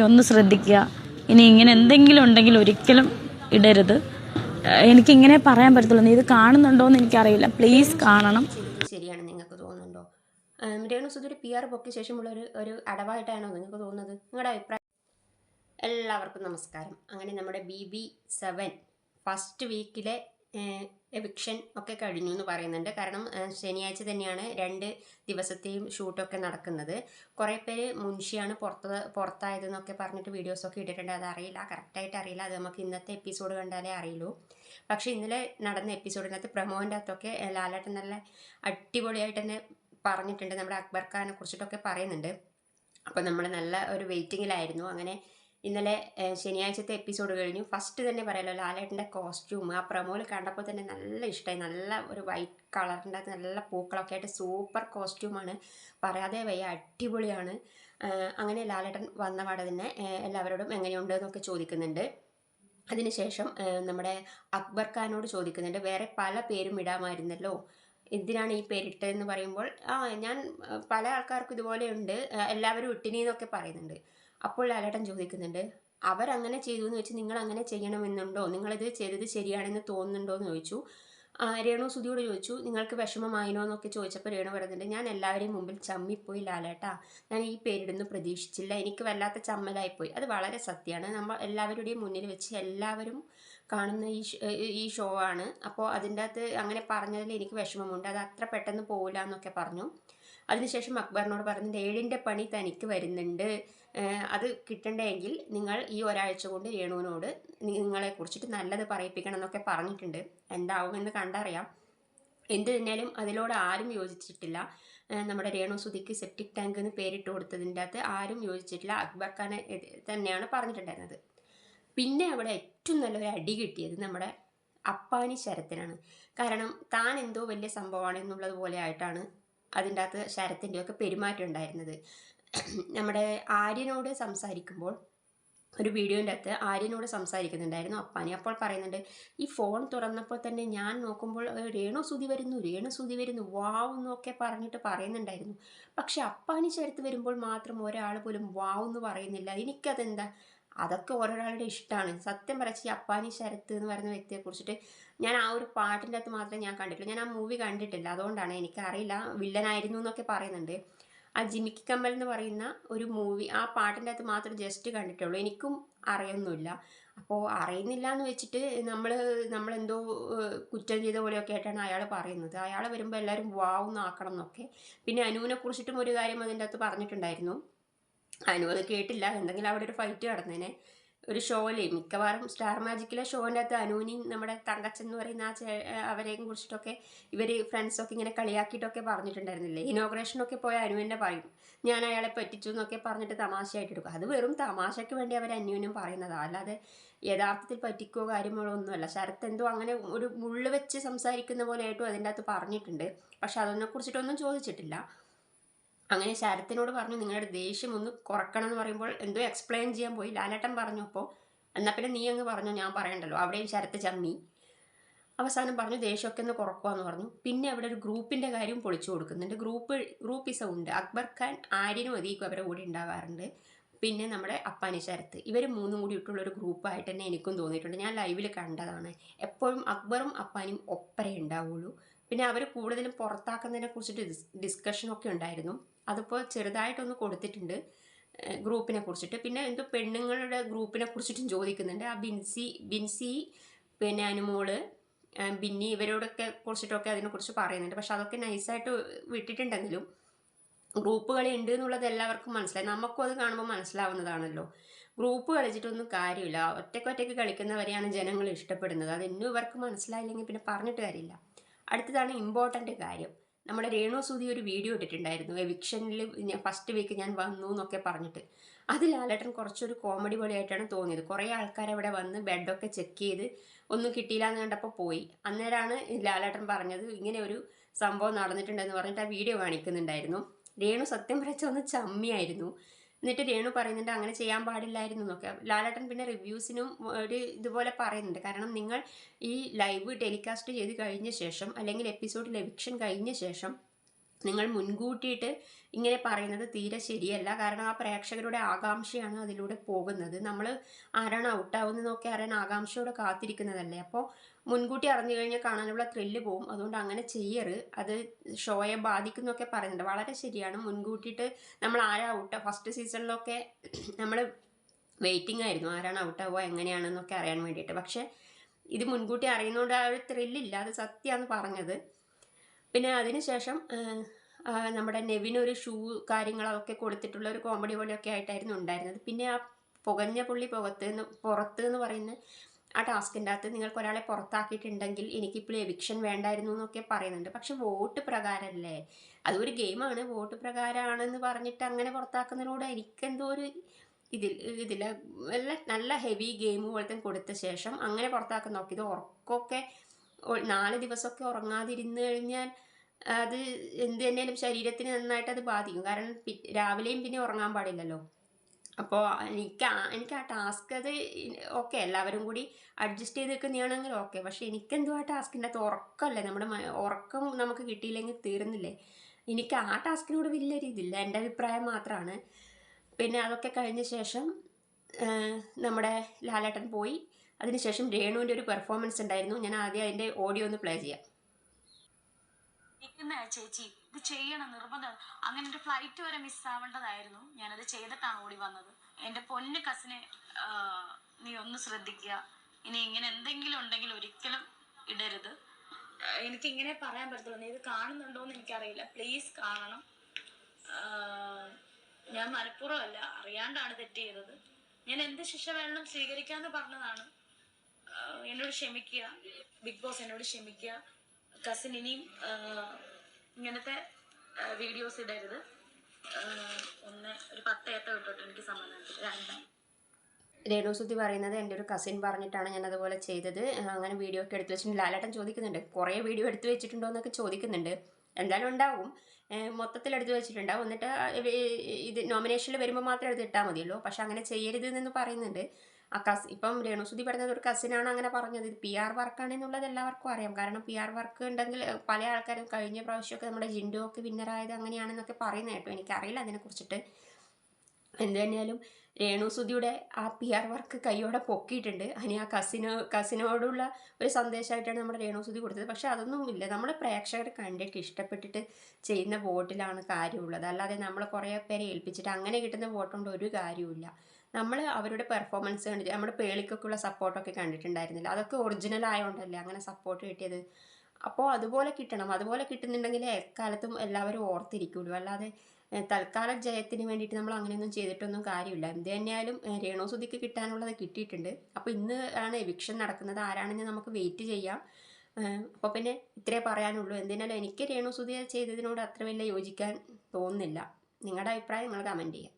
ഒന്ന് ശ്രദ്ധിക്കുക. ഇനി ഇങ്ങനെ എന്തെങ്കിലും ഉണ്ടെങ്കിൽ ഒരിക്കലും ഇടരുത്. എനിക്കിങ്ങനെ പറയാൻ പറ്റത്തുള്ളൂ. ഇത് കാണുന്നുണ്ടോ എന്ന് എനിക്കറിയില്ല. പ്ലീസ് കാണണം. ശരിയാണ് നിങ്ങൾക്ക് തോന്നുന്നുണ്ടോ? രേണു സുധീർ പി ആർ പൊക്കിയ ശേഷമുള്ള ഒരു ഒരു അടവായിട്ടാണോ നിങ്ങൾക്ക് തോന്നുന്നത്? നിങ്ങളുടെ അഭിപ്രായം? എല്ലാവർക്കും നമസ്കാരം. അങ്ങനെ നമ്മുടെ ബി ബി സെവൻ ഫസ്റ്റ് വീക്കിലെ എവിക്ഷൻ ഒക്കെ കഴിഞ്ഞു എന്ന് പറയുന്നുണ്ട്. കാരണം ശനിയാഴ്ച തന്നെയാണ് രണ്ട് ദിവസത്തെയും ഷൂട്ടൊക്കെ നടക്കുന്നത്. കുറേ പേര് മുൻഷിയാണ് പുറത്ത് പുറത്തായതെന്നൊക്കെ പറഞ്ഞിട്ട് വീഡിയോസൊക്കെ ഇട്ടിട്ടുണ്ട്. അത് അറിയില്ല കറക്റ്റായിട്ട് അറിയില്ല. അത് നമുക്ക് ഇന്നത്തെ എപ്പിസോഡ് കണ്ടാലേ അറിയുള്ളൂ. പക്ഷേ ഇന്നലെ നടന്ന എപ്പിസോഡിനകത്ത് പ്രമോന്റെ അകത്തൊക്കെ ലാലേട്ടൻ നല്ല അടിപൊളിയായിട്ട് തന്നെ പറഞ്ഞിട്ടുണ്ട്. നമ്മുടെ അക്ബർ ഖാനെ കുറിച്ചിട്ടൊക്കെ പറയുന്നുണ്ട്. അപ്പോൾ നമ്മൾ നല്ല ഒരു വെയിറ്റിങ്ങിലായിരുന്നു. അങ്ങനെ ഇന്നലെ ശനിയാഴ്ചത്തെ എപ്പിസോഡ് കഴിഞ്ഞു. ഫസ്റ്റ് തന്നെ പറയാലോ ലാലേട്ടന്റെ കോസ്റ്റ്യൂം ആ പ്രമോയിൽ കണ്ടപ്പോൾ തന്നെ നല്ല ഇഷ്ടമായി നല്ല ഒരു വൈറ്റ് കളറിന്റെ നല്ല പൂക്കളൊക്കെ ആയിട്ട് സൂപ്പർ കോസ്റ്റ്യൂമാണ് പറയാതെ വയ്യ അടിപൊളിയാണ്. അങ്ങനെ ലാലേട്ടൻ വന്ന പാടെ തന്നെ എല്ലാവരോടും എങ്ങനെയുണ്ട് എന്നൊക്കെ ചോദിക്കുന്നുണ്ട്. അതിനുശേഷം നമ്മുടെ അക്ബർ ഖാനോട് ചോദിക്കുന്നുണ്ട് വേറെ പല പേരും ഇടാമായിരുന്നല്ലോ. എന്തിനാണ് ഈ പേരിട്ടതെന്ന് പറയുമ്പോൾ ആ ഞാൻ പല ആൾക്കാർക്കും ഇതുപോലെ ഉണ്ട് എല്ലാവരും ഇട്ടിനി എന്നൊക്കെ പറയുന്നുണ്ട്. അപ്പോൾ ലാലേട്ടൻ ചോദിക്കുന്നുണ്ട് അവരങ്ങനെ ചെയ്തു എന്ന് വെച്ച് നിങ്ങൾ അങ്ങനെ ചെയ്യണമെന്നുണ്ടോ? നിങ്ങളിത് ചെയ്തത് ശരിയാണെന്ന് തോന്നുന്നുണ്ടോ? എന്ന് ചോദിച്ചു. രേണു സുധിയോട് ചോദിച്ചു നിങ്ങൾക്ക് വിഷമമായിനോ? എന്നൊക്കെ ചോദിച്ചപ്പോൾ രേണു പറയുന്നുണ്ട് ഞാൻ എല്ലാവരെയും മുമ്പിൽ ചമ്മിപ്പോയി ലാലേട്ടാ. ഞാൻ ഈ പേരിടുന്നു പ്രതീക്ഷിച്ചില്ല. എനിക്ക് വല്ലാത്ത ചമ്മലായിപ്പോയി. അത് വളരെ സത്യമാണ്. നമ്മൾ എല്ലാവരുടെയും മുന്നിൽ വെച്ച് എല്ലാവരും കാണുന്ന ഈ ഈ ഷോ ആണ് അപ്പോൾ അതിന്റെ അകത്ത് അങ്ങനെ പറഞ്ഞതിൽ എനിക്ക് വിഷമമുണ്ട്. അത് അത്ര പെട്ടെന്ന് പോകില്ല എന്നൊക്കെ പറഞ്ഞു. അതിനുശേഷം അക്ബറിനോട് പറഞ്ഞിട്ട് ഏഴിന്റെ പണി തനിക്ക് വരുന്നുണ്ട്. അത് കിട്ടണ്ടെങ്കിൽ നിങ്ങൾ ഈ ഒരാഴ്ച കൊണ്ട് രേണുവിനോട് നിങ്ങളെ കുറിച്ചിട്ട് നല്ലത് പറയിപ്പിക്കണം എന്നൊക്കെ പറഞ്ഞിട്ടുണ്ട്. എന്താവുമെന്ന് കണ്ടറിയാം. എന്ത് തന്നെയാലും അതിലോട് ആരും യോജിച്ചിട്ടില്ല. നമ്മുടെ രേണു സുധിക്ക് സെപ്റ്റിക് ടാങ്ക് എന്ന് പേരിട്ട് കൊടുത്തതിന്റെ അകത്ത് ആരും യോജിച്ചിട്ടില്ല. അക്ബർ ഖാനെ തന്നെയാണ് പറഞ്ഞിട്ടുണ്ടായിരുന്നത്. പിന്നെ അവിടെ ഏറ്റവും നല്ലൊരു അടി കിട്ടിയത് നമ്മുടെ അപ്പാനി ശരത്തിനാണ്. കാരണം താൻ എന്തോ വലിയ സംഭവമാണ് എന്നുള്ളത് പോലെ ആയിട്ടാണ് അതിന്റെ അകത്ത് ശരത്തിന്റെയൊക്കെ പെരുമാറ്റം ഉണ്ടായിരുന്നത് നമ്മുടെ ആര്യനോട് സംസാരിക്കുമ്പോൾ ഒരു വീഡിയോന്റെ അകത്ത് ആര്യനോട് സംസാരിക്കുന്നുണ്ടായിരുന്നു അപ്പാനി. അപ്പോൾ പറയുന്നുണ്ട് ഈ ഫോൺ തുറന്നപ്പോൾ തന്നെ ഞാൻ നോക്കുമ്പോൾ "ഏ, രേണു സുതി വരുന്നു രേണു സുതി വരുന്നു വാവ് എന്നൊക്കെ പറഞ്ഞിട്ട് പറയുന്നുണ്ടായിരുന്നു. പക്ഷെ അപ്പാനി ചേർത്ത് വരുമ്പോൾ മാത്രം ഒരാൾ പോലും വാവ് എന്ന് പറയുന്നില്ല. എനിക്കതെന്താ? അതൊക്കെ ഓരോരാളുടെ ഇഷ്ടമാണ് സത്യം പറച്ച് ഈ അപ്പാനി ശരത്ത് എന്ന് പറയുന്ന വ്യക്തിയെ കുറിച്ചിട്ട് ഞാൻ ആ ഒരു പാട്ടിന്റെ അകത്ത് മാത്രമേ ഞാൻ കണ്ടിട്ടുള്ളൂ. ഞാൻ ആ മൂവി കണ്ടിട്ടില്ല. അതുകൊണ്ടാണ് എനിക്കറിയില്ല. വില്ലനായിരുന്നു എന്നൊക്കെ പറയുന്നുണ്ട്. ആ ജിമിക്കി കമ്മൽ എന്ന് പറയുന്ന ഒരു മൂവി ആ പാട്ടിന്റെ അകത്ത് മാത്രം ജസ്റ്റ് കണ്ടിട്ടുള്ളൂ. എനിക്കും അറിയൊന്നുമില്ല. അപ്പോൾ അറിയുന്നില്ല എന്ന് വെച്ചിട്ട് നമ്മൾ നമ്മളെന്തോ കുറ്റം ചെയ്ത പോലെയൊക്കെ ആയിട്ടാണ് അയാൾ പറയുന്നത്. അയാൾ വരുമ്പോൾ എല്ലാവരും വാവുന്നാക്കണം എന്നൊക്കെ. പിന്നെ അനുവിനെ കുറിച്ചിട്ടും ഒരു കാര്യം അതിന്റെ അകത്ത് പറഞ്ഞിട്ടുണ്ടായിരുന്നു. അനു കേട്ടില്ല. എന്തെങ്കിലും അവിടെ ഒരു ഫൈറ്റ് നടന്നേനെ. ഒരു ഷോയിലേ മിക്കവാറും സ്റ്റാർ മാജിക്കിലെ ഷോന്റെ അകത്ത് അനുവിനെയും നമ്മുടെ തങ്കച്ചൻ എന്ന് പറയുന്ന ആ ചേ അവരെയും കുറിച്ചിട്ടൊക്കെ ഇവർ ഫ്രണ്ട്സൊക്കെ ഇങ്ങനെ കളിയാക്കിയിട്ടൊക്കെ പറഞ്ഞിട്ടുണ്ടായിരുന്നില്ലേ? ഇനോഗ്രേഷനൊക്കെ പോയ അനുവിനെ പറയും. ഞാൻ അയാളെ പറ്റിച്ചു എന്നൊക്കെ പറഞ്ഞിട്ട് തമാശയായിട്ട് എടുക്കും. അത് വെറും തമാശയ്ക്ക് വേണ്ടി അവർ അന്യോന്യം പറയുന്നതാണ് അല്ലാതെ യഥാർത്ഥത്തിൽ പറ്റിക്കോ കാര്യങ്ങളോ ഒന്നുമല്ല. ശരത്ത് എന്തോ അങ്ങനെ ഒരു മുള്ള് വെച്ച് സംസാരിക്കുന്ന പോലെ ആയിട്ടും അതിന്റെ അകത്ത് പറഞ്ഞിട്ടുണ്ട്. പക്ഷെ അതൊന്നെ കുറിച്ചിട്ടൊന്നും ചോദിച്ചിട്ടില്ല. അങ്ങനെ ശരത്തിനോട് പറഞ്ഞു നിങ്ങളുടെ ദേഷ്യം ഒന്ന് കുറക്കണം എന്ന് പറയുമ്പോൾ എന്തോ എക്സ്പ്ലെയിൻ ചെയ്യാൻ പോയി. ലാലേട്ടൻ പറഞ്ഞു അപ്പോൾ എന്നാൽ പിന്നെ നീ അങ്ങ് പറഞ്ഞു ഞാൻ പറയണ്ടല്ലോ. അവിടെയും ശരത്ത് ചമ്മി. അവസാനം പറഞ്ഞു ദേഷ്യമൊക്കെ ഒന്ന് കുറക്കുമെന്ന് പറഞ്ഞു. പിന്നെ അവിടെ ഒരു ഗ്രൂപ്പിന്റെ കാര്യം പൊളിച്ചു കൊടുക്കുന്നുണ്ട് ഗ്രൂപ്പ് ഗ്രൂപ്പിസം ഉണ്ട്. അക്ബർ ഖാൻ ആര്യനും അധികം അവരുടെ കൂടെ ഉണ്ടാകാറുണ്ട് പിന്നെ നമ്മുടെ അപ്പാനി ശരത്ത്. ഇവർ മൂന്നും കൂടി ഇട്ടുള്ളൊരു ഗ്രൂപ്പായിട്ട് തന്നെ എനിക്കും തോന്നിയിട്ടുണ്ട്. ഞാൻ ലൈവിൽ കണ്ടതാണ്. എപ്പോഴും അക്ബറും അപ്പാനും ഒപ്പരേ ഉണ്ടാവുള്ളൂ. പിന്നെ അവർ കൂടുതലും പുറത്താക്കുന്നതിനെ കുറിച്ചിട്ട് ഡിസ് ഡിസ്കഷനൊക്കെ ഉണ്ടായിരുന്നു. അതിപ്പോൾ ചെറുതായിട്ടൊന്ന് കൊടുത്തിട്ടുണ്ട് ഗ്രൂപ്പിനെ കുറിച്ചിട്ട്. പിന്നെ എന്തോ പെണ്ണുങ്ങളുടെ ഗ്രൂപ്പിനെ കുറിച്ചിട്ടും ചോദിക്കുന്നുണ്ട്. ആ ബിൻസി ബിൻസി പിന്നെ അനുമോൾ ബിന്നി ഇവരോടൊക്കെ കുറിച്ചിട്ടൊക്കെ അതിനെക്കുറിച്ച് പറയുന്നുണ്ട്. പക്ഷെ അതൊക്കെ നൈസായിട്ട് വിട്ടിട്ടുണ്ടെങ്കിലും ഗ്രൂപ്പ് കളി ഉണ്ട് എന്നുള്ളത് എല്ലാവർക്കും മനസ്സിലായി. നമുക്കും അത് കാണുമ്പോൾ മനസ്സിലാവുന്നതാണല്ലോ. ഗ്രൂപ്പ് കളിച്ചിട്ടൊന്നും കാര്യമില്ല. ഒറ്റയ്ക്ക് ഒറ്റയ്ക്ക് കളിക്കുന്നവരെയാണ് ജനങ്ങൾ ഇഷ്ടപ്പെടുന്നത്. അത് ഇന്നും ഇവർക്ക് മനസ്സിലായില്ലെങ്കിൽ പിന്നെ പറഞ്ഞിട്ട് കാര്യമില്ല. അടുത്തതാണ് ഇമ്പോർട്ടന്റ് കാര്യം. നമ്മുടെ രേണു സുധി ഒരു വീഡിയോ ഇട്ടിട്ടുണ്ടായിരുന്നു. എവിക്ഷനിൽ ഫസ്റ്റ് വീക്ക് ഞാൻ വന്നു എന്നൊക്കെ പറഞ്ഞിട്ട്. അത് ലാലേട്ടൻ കുറച്ചൊരു കോമഡി പോലെയായിട്ടാണ് തോന്നിയത്. കുറേ ആൾക്കാർ അവിടെ വന്ന് ബെഡൊക്കെ ചെക്ക് ചെയ്ത് ഒന്നും കിട്ടിയില്ല എന്ന് കണ്ടപ്പോൾ പോയി. അന്നേരമാണ് ലാലേട്ടൻ പറഞ്ഞത് ഇങ്ങനെ ഒരു സംഭവം നടന്നിട്ടുണ്ടെന്ന് പറഞ്ഞിട്ട് ആ വീഡിയോ കാണിക്കുന്നുണ്ടായിരുന്നു. രേണു സത്യം പറച്ച ഒന്ന് ചമ്മിയായിരുന്നു. എന്നിട്ട് രേണു പറയുന്നുണ്ട് അങ്ങനെ ചെയ്യാൻ പാടില്ലായിരുന്നു എന്നൊക്കെ. ലാലേട്ടൻ പിന്നെ റിവ്യൂസിനും ഒരു ഇതുപോലെ പറയുന്നുണ്ട്. കാരണം നിങ്ങൾ ഈ ലൈവ് ടെലികാസ്റ്റ് ചെയ്ത് കഴിഞ്ഞ ശേഷം അല്ലെങ്കിൽ എപ്പിസോഡ് ലെവിക്ഷൻ കഴിഞ്ഞ ശേഷം നിങ്ങൾ മുൻകൂട്ടിയിട്ട് ഇങ്ങനെ പറയുന്നത് തീരെ ശരിയല്ല. കാരണം ആ പ്രേക്ഷകരുടെ ആകാംക്ഷയാണ് അതിലൂടെ പോകുന്നത്. നമ്മൾ ആരാണ് ഔട്ടാവുന്നതെന്നൊക്കെ അറിയാൻ ആകാംക്ഷയോടെ കാത്തിരിക്കുന്നതല്ലേ? അപ്പോൾ മുൻകൂട്ടി അറിഞ്ഞു കഴിഞ്ഞാൽ കാണാനുള്ള ത്രില്ല് പോവും. അതുകൊണ്ട് അങ്ങനെ ചെയ്യരുത്. അത് ഷോയെ ബാധിക്കുന്നൊക്കെ പറയുന്നുണ്ട്. വളരെ ശരിയാണ്. മുൻകൂട്ടിയിട്ട് നമ്മൾ ആരാ ഔട്ട് ഫസ്റ്റ് സീസണിലൊക്കെ നമ്മൾ വെയിറ്റിംഗ് ആയിരുന്നു. ആരാണ് ഔട്ടാവുക എങ്ങനെയാണെന്നൊക്കെ അറിയാൻ വേണ്ടിയിട്ട്. പക്ഷേ ഇത് മുൻകൂട്ടി അറിയുന്നതുകൊണ്ട് ആ ഒരു ത്രില്ലില്ല അത് സത്യമാണ് പറഞ്ഞത്. പിന്നെ അതിനുശേഷം നമ്മുടെ നെവിനൊരു ഷൂ കാര്യങ്ങളൊക്കെ കൊടുത്തിട്ടുള്ള ഒരു കോമഡി പോലെയൊക്കെ ആയിട്ടായിരുന്നു ഉണ്ടായിരുന്നത്. പിന്നെ ആ പുകഞ്ഞ പുള്ളി പുറത്ത് നിന്ന് പുറത്ത് എന്ന് പറയുന്ന ആ ടാസ്കിന്റെ അകത്ത് നിങ്ങൾക്ക് ഒരാളെ പുറത്താക്കിയിട്ടുണ്ടെങ്കിൽ എനിക്കിപ്പോൾ എവിക്ഷൻ വേണ്ടായിരുന്നു എന്നൊക്കെ പറയുന്നുണ്ട്. പക്ഷെ വോട്ട് പ്രകാരമല്ലേ? അതൊരു ഗെയിമാണ്. വോട്ട് പ്രകാരമാണെന്ന് പറഞ്ഞിട്ട് അങ്ങനെ പുറത്താക്കുന്നതിലൂടെ എനിക്കെന്തോ ഒരു ഇതിൽ ഇതിൽ നല്ല നല്ല ഹെവി ഗെയിം പോലത്തെ കൊടുത്ത ശേഷം അങ്ങനെ പുറത്താക്കുന്ന നോക്കി ഇത് ഉറക്കമൊക്കെ നാല് ദിവസമൊക്കെ ഉറങ്ങാതിരുന്ന് കഴിഞ്ഞാൽ അത് എന്ത് തന്നെയാലും ശരീരത്തിന് നന്നായിട്ട് അത് ബാധിക്കും. കാരണം രാവിലെയും പിന്നെ ഉറങ്ങാൻ പാടില്ലല്ലോ. അപ്പോൾ എനിക്ക് എനിക്ക് ആ ടാസ്ക് അത് ഓക്കെ എല്ലാവരും കൂടി അഡ്ജസ്റ്റ് ചെയ്ത് നിൽക്കുന്നതാണെങ്കിൽ ഓക്കെ പക്ഷെ എനിക്കെന്തോ ആ ടാസ്കിന്റെ അകത്ത് ഉറക്കമല്ലേ? നമ്മുടെ ഉറക്കം നമുക്ക് കിട്ടിയില്ലെങ്കിൽ തീർന്നില്ലേ എനിക്ക് ആ ടാസ്കിനോട് വലിയൊരു ഇതില്ല എന്റെ അഭിപ്രായം മാത്രമാണ് പിന്നെ അതൊക്കെ കഴിഞ്ഞ ശേഷം നമ്മുടെ ലാലേട്ടൻ പോയി. അതിനുശേഷം രേണുവിന്റെ ഒരു പെർഫോമൻസ് ഉണ്ടായിരുന്നു. ഞാൻ ആദ്യം അതിന്റെ ഓഡിയോ ഒന്ന് പ്ലേ ചെയ്യാം. ഇരിക്കുന്ന ചേച്ചി ഇത് ചെയ്യണം നിർബന്ധം. അങ്ങനെ എന്റെ ഫ്ലൈറ്റ് വരെ മിസ്സാവേണ്ടതായിരുന്നു ഞാനത് ചെയ്തിട്ടാണ് ഓടി വന്നത്. എന്റെ പൊന്ന് കസിനെ നീ ഒന്ന് ശ്രദ്ധിക്കുക. ഇനി ഇങ്ങനെ എന്തെങ്കിലും ഉണ്ടെങ്കിൽ ഒരിക്കലും ഇടരുത്. എനിക്ക് ഇങ്ങനെ പറയാൻ പറ്റത്തുള്ളൂ. നീ ഇത് കാണുന്നുണ്ടോ എന്ന് എനിക്കറിയില്ല. പ്ലീസ് കാണണം. ഞാൻ മനഃപൂർവമല്ല അറിയാണ്ടാണ് തെറ്റ് ചെയ്തത്. ഞാൻ എന്ത് ശിക്ഷ വേണം സ്വീകരിക്കാന്ന് പറഞ്ഞതാണ്. എന്നോട് ക്ഷമിക്കുക. ബിഗ് ബോസ് എന്നോട് ക്ഷമിക്കുക. കസിൻ ഇനിയും ഇങ്ങനത്തെ വീഡിയോസ് ഇടരുത്. ഒന്ന് ഒരു പത്ത് വിട്ടോട്ട് എനിക്ക് സമാധാനത്തിൽ രണ്ടാം. രേണുസുദ്ധി പറയുന്നത് എന്റെ ഒരു കസിൻ പറഞ്ഞിട്ടാണ് ഞാൻ അതുപോലെ ചെയ്തത് അങ്ങനെ വീഡിയോ ഒക്കെ എടുത്തു വെച്ചിട്ടുണ്ട്. ലാലേട്ടൻ ചോദിക്കുന്നുണ്ട് കുറേ വീഡിയോ എടുത്തു വെച്ചിട്ടുണ്ടോ എന്നൊക്കെ ചോദിക്കുന്നുണ്ട്. എന്തായാലും ഉണ്ടാവും. മൊത്തത്തിൽ എടുത്തു വെച്ചിട്ടുണ്ടാവും. എന്നിട്ട് ഇത് നോമിനേഷനിൽ വരുമ്പോൾ മാത്രം എടുത്ത് ഇട്ടാൽ മതിയല്ലോ. പക്ഷെ അങ്ങനെ ചെയ്യരുത് എന്ന് പറയുന്നുണ്ട്. ആ കസ് ഇപ്പം രേണുസുദ്ധി പറഞ്ഞത് ഒരു കസിനാണ് അങ്ങനെ പറഞ്ഞത്. ഇത് പി ആർ വർക്കാണെന്നുള്ളത് എല്ലാവർക്കും അറിയാം. കാരണം പി ആർ വർക്ക് ഉണ്ടെങ്കിൽ പല ആൾക്കാരും കഴിഞ്ഞ പ്രാവശ്യമൊക്കെ നമ്മുടെ ജിൻഡോ ഒക്കെ വിന്നറായത് അങ്ങനെയാണെന്നൊക്കെ പറയുന്നത് കേട്ടോ. എനിക്കറിയില്ല അതിനെക്കുറിച്ചിട്ട്. എന്ത് തന്നെയാലും രേണുസുതിയുടെ ആ പി ആർ വർക്ക് കൈയോടെ പൊക്കിയിട്ടുണ്ട്. അതിന് ആ കസിനോ കസിനോടുള്ള ഒരു സന്ദേശമായിട്ടാണ് നമ്മുടെ രേണുസുതി കൊടുത്തത്. പക്ഷെ അതൊന്നുമില്ല. നമ്മുടെ പ്രേക്ഷകർ കണ്ടിട്ട് ഇഷ്ടപ്പെട്ടിട്ട് ചെയ്യുന്ന വോട്ടിലാണ് കാര്യമുള്ളത്. അല്ലാതെ നമ്മൾ കുറേ പേരെ ഏൽപ്പിച്ചിട്ട് അങ്ങനെ കിട്ടുന്ന വോട്ട് കൊണ്ട് ഒരു കാര്യമില്ല നമ്മൾ അവരുടെ പെർഫോമൻസ് കണ്ടിട്ട് നമ്മുടെ പേളിക്കൊക്കെയുള്ള സപ്പോർട്ടൊക്കെ കണ്ടിട്ടുണ്ടായിരുന്നില്ല. അതൊക്കെ ഒറിജിനൽ ആയതുകൊണ്ടല്ലേ അങ്ങനെ സപ്പോർട്ട് കിട്ടിയത്? അപ്പോൾ അതുപോലെ കിട്ടണം. അതുപോലെ കിട്ടുന്നുണ്ടെങ്കിൽ എക്കാലത്തും എല്ലാവരും ഓർത്തിരിക്കുള്ളൂ. അല്ലാതെ തൽക്കാല ജയത്തിന് വേണ്ടിയിട്ട് നമ്മൾ അങ്ങനെയൊന്നും ചെയ്തിട്ടൊന്നും കാര്യമില്ല. എന്ത് തന്നെയായാലും രേണുസുതിക്ക് കിട്ടാനുള്ളത് കിട്ടിയിട്ടുണ്ട്. അപ്പോൾ ഇന്ന് ആണ് എവിക്ഷൻ നടക്കുന്നത്. ആരാണെന്ന് നമുക്ക് വെയിറ്റ് ചെയ്യാം. അപ്പോൾ പിന്നെ ഇത്രേ പറയാനുള്ളൂ. എന്തിനാലും എനിക്ക് രേണുസുതി ചെയ്തതിനോട് അത്ര വലിയ യോജിക്കാൻ തോന്നുന്നില്ല. നിങ്ങളുടെ അഭിപ്രായം നിങ്ങൾ കമന്റ് ചെയ്യാം